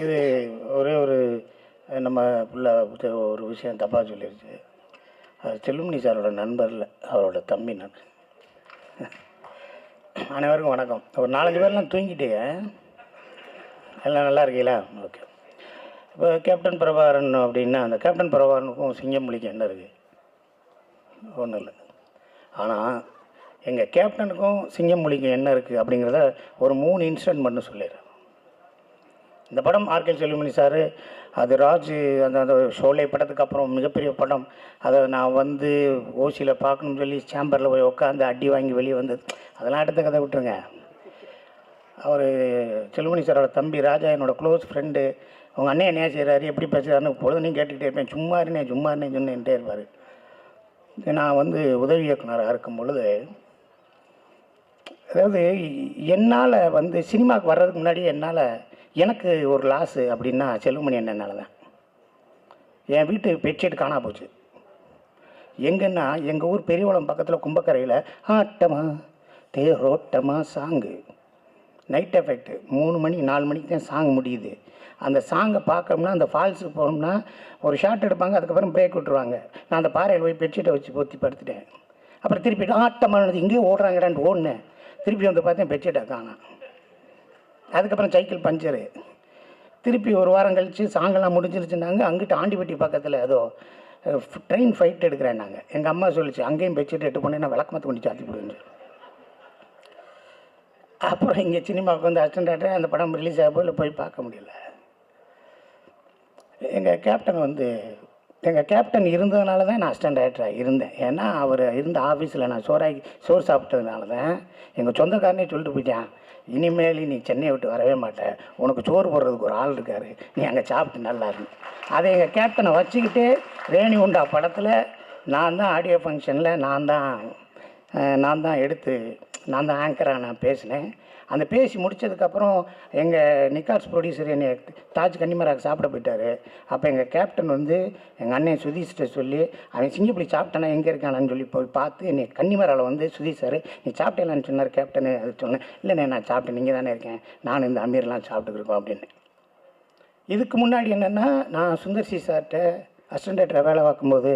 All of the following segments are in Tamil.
இது ஒரே ஒரு நம்ம பிள்ளை ஒரு விஷயம் தப்பாக சொல்லிடுச்சு அது செல்லுமணி சாரோட நண்பரில் அவரோட தம்பி நான் அனைவருக்கும் வணக்கம். ஒரு நாலஞ்சு பேர்லாம் தூங்கிட்டேன் எல்லாம் நல்லா இருக்கீங்களா? ஓகே. இப்போ கேப்டன் பிரபாகரன் அப்படின்னா அந்த கேப்டன் பிரபாகரனுக்கும் சிங்கம்புலிக்கும் என்ன இருக்குது ஒன்றும் இல்லை. ஆனால் எங்கள் கேப்டனுக்கும் சிங்கம்புலிக்கும் என்ன இருக்குது அப்படிங்கிறத ஒரு மூணு இன்சிடென்ட் மட்டும் சொல்லிடுறேன். இந்த படம் ஆர்கே செல்லுமணி சார் அது ராஜ் அந்த அந்த ஷோலே படத்துக்கு அப்புறம் மிகப்பெரிய படம். அதை நான் வந்து ஓசியில் பார்க்கணும்னு சொல்லி சேம்பரில் போய் உட்காந்து அடி வாங்கி வெளியே வந்தது. அதெல்லாம் அடுத்த கதை விட்டுருங்க. அவர் செல்லுமணி சாரோட தம்பி ராஜா என்னோடய க்ளோஸ் ஃப்ரெண்டு உங்கள் அண்ணன் என்ன செய்கிறாரு எப்படி பேசுகிறாருன்னு பொழுதுனையும் கேட்டுக்கிட்டே இருப்பேன். சும்மா இருந்தேன் சும்மா இருந்தேன் சொன்னேன்ட்டே இருப்பார். நான் வந்து உதவி இயக்குனராக இருக்கும் பொழுது அதாவது என்னால் வந்து சினிமாவுக்கு வர்றதுக்கு முன்னாடி என்னால் எனக்கு ஒரு லாஸு அப்படின்னா செல்வமணி அண்ணனால தான் என் வீட்டு பெட்ஷீட் காணா போச்சு. எங்கன்னா எங்கள் ஊர் பெரியவளம் பக்கத்தில் கும்பக்கரையில் ஆட்டமா தேரோட்டமா சாங்கு. நைட் எஃபெக்ட் மூணு மணி நாலு மணிக்கு தான் சாங் முடியுது. அந்த சாங்கை பார்க்கணும்னா அந்த ஃபால்ஸுக்கு போனோம்னா ஒரு ஷார்ட் எடுப்பாங்க அதுக்கப்புறம் பிரேக் விட்டுருவாங்க. நான் அந்த பாறையில் போய் பெட்ஷீட்டை வச்சு பொத்தி படுத்துட்டேன். அப்புறம் திருப்பி ஆட்டமானது இங்கேயே ஓடுறாங்கடான்னு ஓடினேன். திருப்பி வந்து பார்த்தேன் பெட்ஷீட்டை காணான் அதுக்கப்புறம் சைக்கிள் பஞ்சரு. திருப்பி ஒரு வாரம் கழித்து சாங்கெல்லாம் முடிஞ்சிருச்சுனாங்க அங்கிட்டு ஆண்டிப்பட்டி பக்கத்தில் ஏதோ ட்ரெயின் ஃபைட் எடுக்கிறேன் நாங்கள் எங்கள் அம்மா சொல்லிச்சு அங்கேயும் பெட்ஷீட் எட்டு பண்ணி நான் விளக்கமத்து கொண்டு சாத்தி போடுவேன் அப்புறம் இங்கே சினிமாவுக்கு வந்து அசிஸ்டன்ட் அந்த படம் ரிலீஸ் ஆகும் இல்லை போய் பார்க்க முடியல. எங்கள் கேப்டன் வந்து எங்கள் கேப்டன் இருந்ததுனால தான் நான் அசிஸ்டன்ட் டைரக்டராக இருந்தேன். ஏன்னா அவர் இருந்த ஆஃபீஸில் நான் சோறாக்கி சோறு சாப்பிட்டதுனால தான் எங்கள் சொந்தக்காரனே சொல்லிட்டு போயிட்டேன். இனிமேல் நீ சென்னையை விட்டு வரவே மாட்டேன் உனக்கு சோறு போடுறதுக்கு ஒரு ஆள் இருக்கார். நீ அங்கே சாப்பிட்டு நல்லா இருந்து அதை எங்கள் கேப்டனை வச்சுக்கிட்டு ரேணி உண்டா படத்தில்? நான் தான் ஆடியோ ஃபங்க்ஷனில் நான் தான் நான் தான் எடுத்து நான் தான் ஆங்கராக நான் பேசினேன். அந்த பேசி முடிச்சதுக்கப்புறம் எங்கள் நிக்காஸ் ப்ரொடியூசர் என்னை தாஜ் கன்னிமராக சாப்பிட போயிட்டார். அப்போ எங்கள் கேப்டன் வந்து எங்கள் அண்ணன் சுதீஷ்கிட்ட சொல்லி அவன் சிங்கப்பிடி சாப்பிட்டானா எங்கே இருக்கானான்னு சொல்லி போய் பார்த்து என்னை கன்னிமராவில் வந்து சுதீஷ் சார் நீ சாப்பிட்டேலான்னு சொன்னார் கேப்டனு அது சொன்னேன். இல்லைண்ணே நான் சாப்பிட்டேன் நீங்கள் தானே இருக்கேன். நான் இந்த அமீர்லாம் சாப்பிட்டுருக்கோம் அப்படின்னு இதுக்கு முன்னாடி என்னென்னா நான் சுந்தர்சி சார்கிட்ட அசிஸ்டன்ட் வேலை பார்க்கும்போது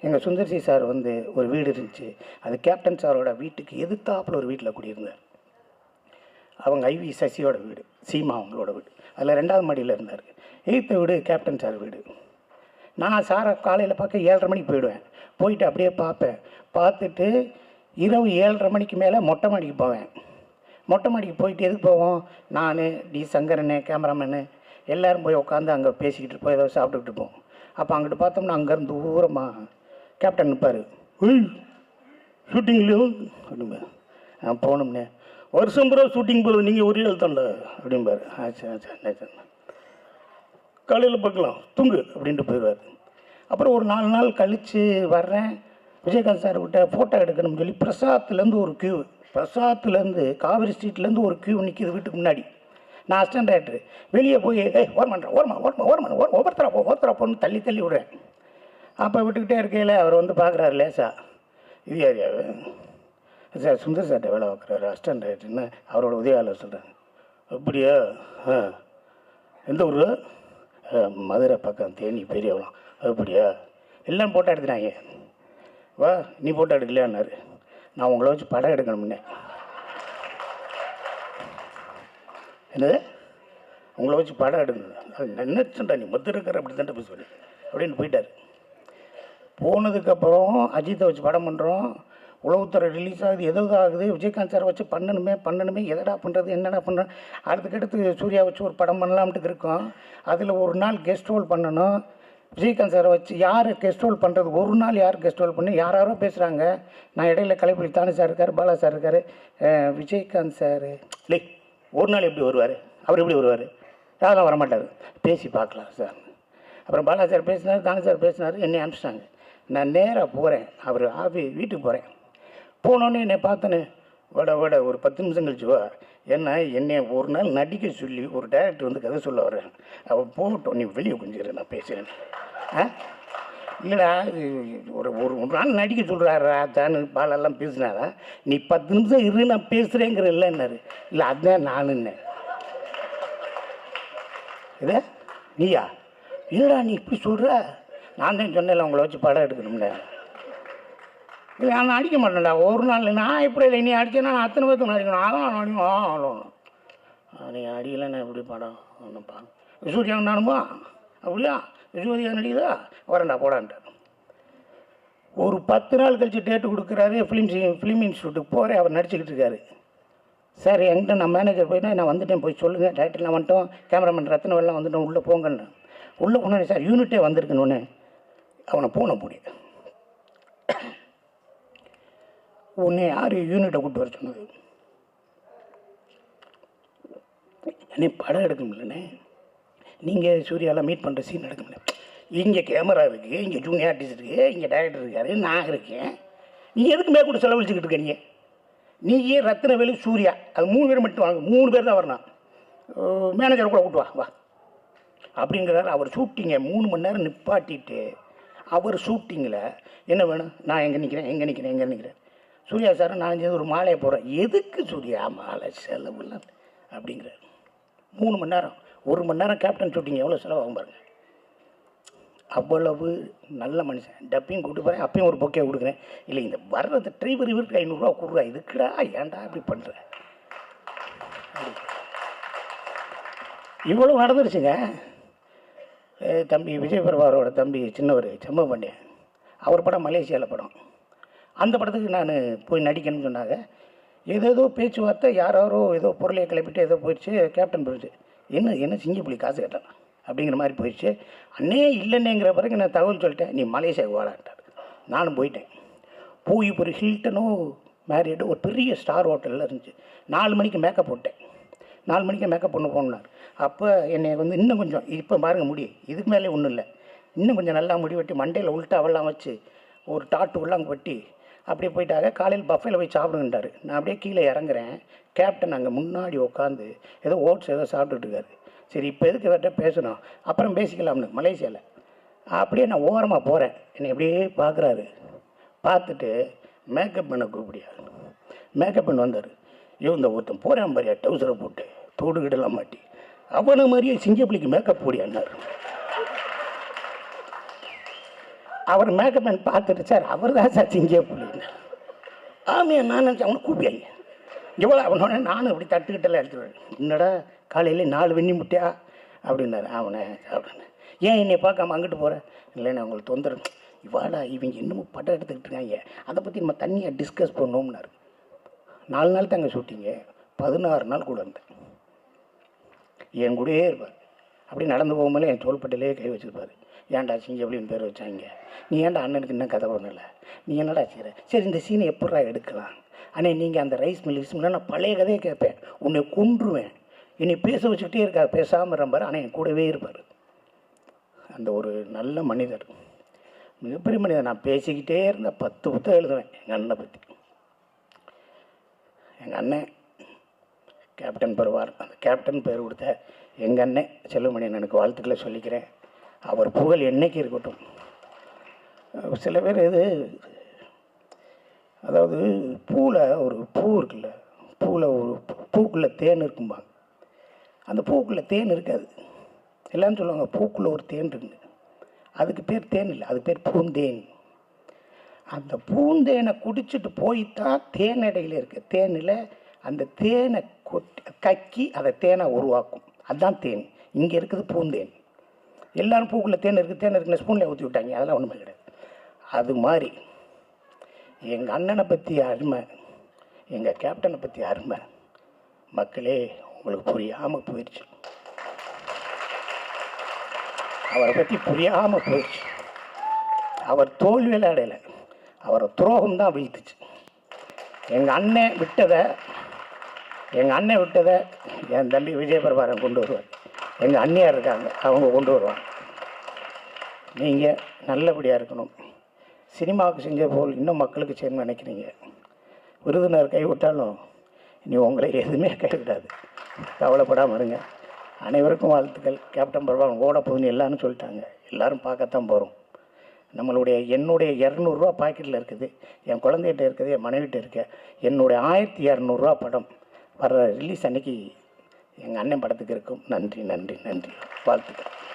எங்கள் சுந்தர்சி சார் வந்து ஒரு வீடு இருந்துச்சு. அது கேப்டன் சாரோட வீட்டுக்கு எதிர்த்தாப்புல ஒரு வீட்டில் குடியிருந்தார். அவங்க ஐவி சசியோட வீடு சீமா அவங்களோட வீடு. அதில் ரெண்டாவது மாடியில் இருந்தார். எயித்த வீடு கேப்டன் சார் வீடு. நான் சாரை காலையில் பார்க்க ஏழரை மணிக்கு போயிடுவேன். போயிட்டு அப்படியே பார்ப்பேன். பார்த்துட்டு இரவு ஏழரை மணிக்கு மேலே மொட்டை மாடிக்கு போவேன். மொட்டை மாடிக்கு போயிட்டு எதுக்கு போவோம்? நான் டி சங்கரனு கேமராமேனு எல்லோரும் போய் உட்காந்து அங்கே பேசிக்கிட்டு இருப்போம். ஏதோ சாப்பிட்டுக்கிட்டு இருப்போம். அப்போ அங்கிட்டு பார்த்தோம்னா அங்கேருந்து தூரமாக கேப்டன் நிற்பார் ஒய் ஷூட்டிங்லையோ அப்படிம்பார். நான் போகணும்னே. வருஷம் பூரா ஷூட்டிங் போகிறது நீங்கள் ஒரே ஆள் தான்ல அப்படிம்பார். ஆச்சு ஆச்சு ஆச்சு காலையில் பார்க்கலாம். தூங்கு அப்படின்ட்டு போயிடுவார். அப்புறம் ஒரு நாலு நாள் கழித்து வர்றேன். விஜயகாந்த் சார் விட்ட ஃபோட்டோ எடுக்கணும்னு சொல்லி பிரசாத்துலேருந்து ஒரு கியூ பிரசாத்துலேருந்து காவிரி ஸ்ட்ரீட்லேருந்து ஒரு கியூ நிற்கிது வீட்டுக்கு முன்னாடி. நான் அசிஸ்டன்ட் டைரக்டர் வெளியே போய் ஏய் ஓரமாட்டேன் ஓரமா ஓரமா ஓரமா ஓர ஒவ்வொருத்தரா போ ஒவ்வொருத்தரா போன்னு தள்ளி தள்ளி விடுறேன். அப்போ விட்டுக்கிட்டே இருக்கையில் அவர் வந்து பார்க்குறாரு லேசா. இது ஏரியாவு சார் சுந்தர் சார்ட்ட வேலை பார்க்குறாரு அசிஸ்டன்ட் ஆகிட்டுன்னு அவரோட உதவியாளர் சொல்கிறாங்க அப்படியா? ஆ. எந்த ஊர்? மதுரை பக்கம் தேனி பெரியவளம். அப்படியா? எல்லாம் ஃபோட்டோ எடுத்துனாங்க வா நீ ஃபோட்டோ எடுக்கலையான்னாரு. நான் உங்களை வச்சு படம் எடுக்கணும்னே என்னது? உங்களை வச்சு படம் எடுக்கணும். அது நீ மதுரை இருக்கிற அப்படி தான் பேசுவார் அப்படின்னு போயிட்டார். போனதுக்கப்புறம் அஜித்தை வச்சு படம் பண்ணுறோம் உளவுத்துறை ரிலீஸ் ஆகுது. எதாவது ஆகுது. விஜயகாந்த் சார் வச்சு பண்ணணுமே பண்ணணுமே. எதடா பண்ணுறது என்னடா பண்ணுறோம் அடுத்துக்கடுத்து சூர்யா வச்சு ஒரு படம் பண்ணலாம்ட்டு இருக்கோம். அதில் ஒரு நாள் கெஸ்ட் ரோல் பண்ணணும். விஜயகாந்த் சாரை வச்சு யார் கெஸ்ட் ரோல் பண்ணுறது ஒரு நாள் யார் கெஸ்ட் ரோல் பண்ணி யார் யாரோ பேசுகிறாங்க நான் இடையில கலைப்புலி தானு சார் இருக்கார் பாலா சார் இருக்கார். விஜயகாந்த் சார். இல்லை ஒரு நாள் எப்படி வருவார்? அவர் எப்படி வருவார்? அதெல்லாம் வரமாட்டார். பேசி பார்க்கலாம் சார். அப்புறம் பாலா சார் பேசினார் தானு சார் பேசினார் என்னை அனுப்பிச்சிட்டாங்க. நான் நேராக போகிறேன் அவர் ஆஃபி வீட்டுக்கு போகிறேன் போனோன்னே என்னை பார்த்தனே வட வட ஒரு பத்து நிமிஷம் கழிச்சு வா என்ன என்னை ஒரு நாள் நடிக்க சொல்லி ஒரு டேரக்டர் வந்து கதை சொல்ல வர்றேன் அவள் போகட்டும் நீ வெளியே கொஞ்சம் நான் பேசுகிறேன் ஆ? இல்லைடா ஒரு ஒரு ஒரு நாள் நடிக்க சொல்கிறாரா தானு பாலெல்லாம் பேசினாரா? நீ பத்து நிமிஷம் இரு நான் பேசுகிறேங்கிற இல்லைன்னாரு இல்லை அதுதான் நானுன்னேன் இதே? நீயா? இல்லைடா நீ இப்படி சொல்கிற நான் தான் சொன்னேன்ல உங்களை வச்சு படம் எடுக்கணும்ல இல்லை நான் அடிக்க மாட்டேன்டா. ஒரு நாள் நான் எப்படி இல்லை நீ அடிச்சேன்னா நான் அத்தனை பேர்த்து அடிக்கணும் அதான் அடிக்கணும். நீ அடிக்கலன்னா எப்படி படம்? ஒன்றுப்பா சூர்யா நானுமா அப்படியா? சூர்யா நடிக்குதா? வரேன்டா போடான்ட்டார் ஒரு பத்து நாள் கழிச்சு டேட்டு கொடுக்குறாரு ஃபிலிம் ஃபிலிம் இன்ஸ்டியூட்டுக்கு போகிறேன் அவர் நடிச்சுக்கிட்டு இருக்காரு. சார் என்கிட்ட நான் மேனேஜர் போயிட்டா நான் வந்துட்டேன் போய் சொல்லுங்கள் டேரக்டர்லாம் வந்துட்டோம் கேமராமேன் ரத்னம் எல்லாம் வந்துட்டோம் உள்ளே போங்கன்னு உள்ளே போனேன் சார் யூனிட்டே வந்திருக்குன்னு அவனை போன முடியும் உன்னை யார் யூனிட்டை கூப்பிட்டு வர சொன்னது? அண்ணே படம் எடுக்க முடியலண்ணே. நீங்கள் சூர்யாலாம் மீட் பண்ணுற சீன் எடுக்க முடியல. இங்கே கேமரா இருக்குது இங்கே ஜூனியர் ஆர்டிஸ்ட் இருக்குது இங்கே டைரக்டர் இருக்காரு நான் இருக்கேன். நீ எதுக்கு மேற்கொண்டு செலவழிச்சுக்கிட்டு இருக்க நீ? நீ ரத்னவேலு சூர்யா? அது மூணு பேர் மட்டும் வாங்க மூணு பேர் தான் வரணும். மேனேஜரை கூட கூட்டு வா வா. அப்படிங்கிறாரு அவர் ஷூட்டிங்கை மூணு மணி நேரம் நிப்பாட்டிட்டு அவர் ஷூட்டிங்கில் என்ன வேணும்? நான் எங்கே நிற்கிறேன் எங்கே நிற்கிறேன் எங்கே நிற்கிறேன் சூர்யா சார் நான் ஒரு மாலையை போடுறேன். எதுக்கு சூர்யா மாலை செலவுலாம் அப்படிங்கிறார். மூணு மணி நேரம். ஒரு மணி நேரம் கேப்டன் ஷூட்டிங் எவ்வளோ செலவாகும் பாருங்கள் அவ்வளவு நல்ல மனுஷன். டப்பையும் கூட்டு போகிறேன் அப்பையும் ஒரு பொக்கே கொடுக்குறேன். இல்லை இந்த வர்றது டிரைவர் இவருக்கு ஐநூறுரூவா கொடுறா. இதுக்குடா ஏன்டா இப்படி பண்ணுற இவ்வளோ நடந்துருச்சுங்க. தம்பி விஜய் பிரபாரோட தம்பி சின்னவர் செம்ம பாண்டியன் அவர் படம் மலேசியாவில் படம். அந்த படத்துக்கு நான் போய் நடிக்கணும்னு சொன்னாங்க. ஏதேதோ பேச்சுவார்த்தை யாரோ ஏதோ பொருளையை கிளப்பிட்டு ஏதோ போயிடுச்சு கேப்டன் போயிடுச்சு. என்ன என்ன சிங்கப்புலி காசு கேட்டான்? அப்படிங்கிற மாதிரி போயிடுச்சு. அண்ணே இல்லைன்னேங்கிற பிறகு நான் தகவல் சொல்லிட்டேன் நீ மலேசியாவுக்கு வாடான்ட்டார். நானும் போயிட்டேன். போய் இப்போ ஒரு ஹில்டனோ மேரியடு ஒரு பெரிய ஸ்டார் ஹோட்டலில் இருந்துச்சு. நாலு மணிக்கு மேக்கப் போட்டேன். நாலு மணிக்கு மேக்கப் பண்ண போனார் அப்போ என்னை வந்து இன்னும் கொஞ்சம் இப்போ பாருங்கள் முடி. இதுக்கு மேலே ஒன்றும் இல்லை. இன்னும் கொஞ்சம் நல்லா முடி வெட்டி மண்டையில் உள்ட்டாவெல்லாம் வச்சு ஒரு டாட்டு உள்ளாங்க வெட்டி அப்படியே போயிட்டாங்க காலையில் பஃபேல போய் சாப்பிடுங்கன்றாரு நான் அப்படியே கீழே இறங்குறேன். கேப்டன் அங்கே முன்னாடி உட்காந்து ஏதோ ஓட்ஸ் ஏதோ சாப்பிட்டுட்டு இருக்காரு. சரி இப்போ எதுக்கு வேட்ட பேசணும்? அப்புறம் பேசிக்கலாம்னு மலேசியாவில் அப்படியே நான் ஓரமாக போகிறேன் என்னை அப்படியே பார்க்குறாரு பார்த்துட்டு மேக்கப் பண்ண கூப்பிடியா மேக்கப் பண்ண வந்தார். இவன் இந்த ஒருத்தன் போகிறேன் பாரியா டவுசரை போட்டு. தோடு மாட்டி அவனை மாதிரியே சிங்கப்பிள்ளிக்கு மேக்கப் போடியான்னார் அவர் மேக்கப் மேன் பார்த்துட்டு சார் அவர் தான் சார் சிங்கப்புலின்னு ஆமையா நான் நினச்சேன் அவனை கூப்பியாங்க. எவ்வளோ அவனோட நானும் இப்படி தட்டுக்கிட்டலாம் எடுத்துருவேன் என்னடா காலையில் நாலு வெண்ணி முட்டையா? அப்படின்னாரு. அவனை அப்படின்னு ஏன் என்னை பார்க்காம அங்கிட்டு போகிறேன் இல்லைன்னு உங்களுக்கு தொந்தரவு. இவாடா இவங்க இன்னமும் படம் எடுத்துக்கிட்டு இருக்காங்க. அதை பற்றி நம்ம தனியாக டிஸ்கஸ் பண்ணோம்னாரு நாலு நாள் தாங்க ஷூட்டிங்க பதினாறு நாள் கூட இருந்தேன் என் கூடயே இருப்பார். அப்படி நடந்து போகும்போது என் தோள்பட்டிலே கை வச்சுருப்பார். ஏன்டா சிங்கப்பளின்னு பேர் வச்சாங்க. நீ ஏன்டா அண்ணனுக்கு இன்னும் கதை பண்ணல? நீ என்னடா செய்கிற சரி இந்த சீனை எப்படா எடுக்கலாம்? அண்ணே நீங்கள் அந்த ரைஸ் மில் ரைஸ் நான் பழைய கதையை கேட்பேன். உன்னை கொன்றுவேன். என்னை பேச வச்சுக்கிட்டே இருக்கா? பேசாமல் இருப்பார் ஆனால் என் கூடவே இருப்பார். அந்த ஒரு நல்ல மனிதர். மிகப்பெரிய மனிதர். நான் பேசிக்கிட்டே இருந்த பத்து புத்தகம் எழுதுவேன் எங்கள் அண்ணனை பற்றி எங்கள் அண்ணன் கேப்டன் பெறுவார். அந்த கேப்டன் பேர் கொடுத்த எங்கள் அண்ணன் செல்லுமணி எனக்கு வாழ்த்துக்களை சொல்லிக்கிறேன். அவர் புகழ் என்னைக்கு இருக்கட்டும். சில பேர் இது அதாவது பூவில் ஒரு பூ இருக்குல்ல பூவில் ஒரு பூக்குள்ளே தேன் இருக்கும்பாங்க. அந்த பூக்குள்ளே தேன் இருக்காது. எல்லாரும் சொல்லுவாங்க பூக்குள்ளே ஒரு தேன் இருக்குங்க அதுக்கு பேர் தேன் இல்லை அது பேர் பூந்தேன். அந்த பூந்தேனை குடிச்சிட்டு போய் தேன் தேனடையில் இருக்கு. தேனில் அந்த தேனை கொட்டி கக்கி அதை தேனை உருவாக்கும். அதுதான் தேன். இங்கே இருக்குது பூந்தேன். எல்லாரும் பூக்குள்ளே தேன் இருக்குது தேன் இருக்குன்னு ஸ்பூனில் ஊற்றி விட்டாங்க. அதெல்லாம் ஒன்றுமே கிடையாது. அது மாதிரி எங்கள் அண்ணனை பற்றி அருமை எங்கள் கேப்டனை பற்றி அருமை மக்களே உங்களுக்கு புரியாமல் போயிடுச்சு அவரை பற்றி புரியாமல் போயிடுச்சு அவர் தோல்வியில் அடையலை. அவரை துரோகம் தான் வீழ்த்துச்சு. எங்கள் அண்ணன் விட்டதை எங்கள் அண்ணன் விட்டதை என் தம்பி விஜயபிரபாரன் கொண்டு வருவார். எங்கள் அண்ணியார் இருக்காங்க அவங்க கொண்டு வருவாங்க. நீங்கள் நல்லபடியாக இருக்கணும். சினிமாவுக்கு செஞ்ச போல் இன்னும் மக்களுக்கு செய்யணும்னு நினைக்கிறீங்க. விருதுநர் கைவிட்டாலும் நீ உங்களை எதுவுமே கைவிடாது. கவலைப்படாமல் இருங்க. அனைவருக்கும் வாழ்த்துக்கள். கேப்டன் பிரபாகரன் ஓட போகுதுன்னு எல்லாரும் சொல்லிட்டாங்க. எல்லோரும் பார்க்கத்தான் போகிறோம் நம்மளுடைய என்னுடைய இரநூறுவா பாக்கெட்டில் இருக்குது. என் குழந்தைகிட்ட இருக்குது என் மனைவிட்ட இருக்க. என்னுடைய ஆயிரத்தி இரநூறுவா படம். வர்ற ரிலீஸ் அன்னைக்கு எங்கள் அண்ணன் படத்துக்கு இருக்கும். நன்றி நன்றி நன்றி. வாழ்த்துக்கள்.